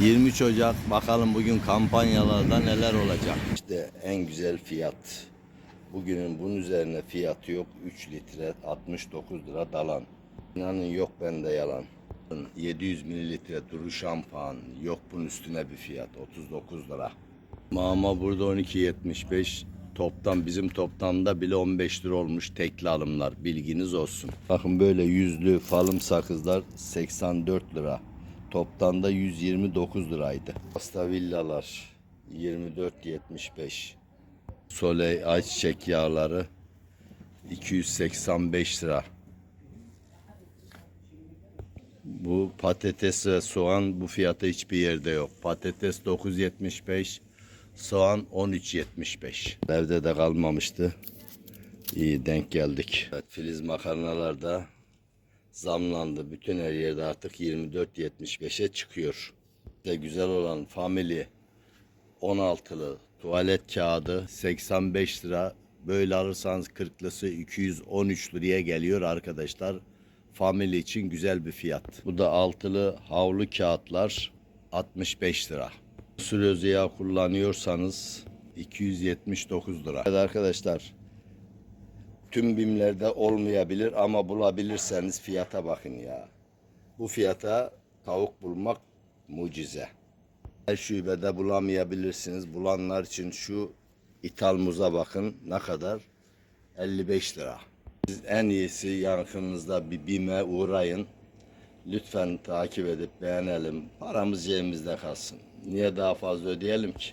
23 Ocak bakalım bugün kampanyalarda neler olacak. İşte en güzel fiyat. Bugünün bunun üzerine fiyatı yok. 3 litre 69 lira dalan. İnanın yok bende yalan. 700 mililitre duru şampuan yok bunun üstüne bir fiyat 39 lira. Mama burada 12.75 toptan bizim toptamda bile 15 lira olmuş tekli alımlar bilginiz olsun. Bakın böyle yüzlü falım sakızlar 84 lira. Toptan da 129 liraydı. Pasta villalar 24.75. Soleil ayçiçek yağları 285 lira. Bu patates ve soğan bu fiyata hiçbir yerde yok. Patates 9.75, soğan 13.75. Evde de kalmamıştı. İyi denk geldik. Evet, Filiz makarnalar da zamlandı. Bütün her yerde artık 24.75'e çıkıyor. De güzel olan Family 16'lı tuvalet kağıdı 85 lira. Böyle alırsanız 40'lısı 213 liraya geliyor arkadaşlar. Family için güzel bir fiyat. Bu da altılı havlu kağıtlar 65 lira. Sülöz yağı kullanıyorsanız 279 lira. Evet arkadaşlar tüm bimlerde olmayabilir ama bulabilirseniz fiyata bakın ya. Bu fiyata tavuk bulmak mucize. Her şubede bulamayabilirsiniz. Bulanlar için şu ithal muza bakın ne kadar? 55 lira. Siz en iyisi yakınınızda bir BİM'e uğrayın. Lütfen takip edip beğenelim. Paramız cebimizde kalsın. Niye daha fazla ödeyelim ki?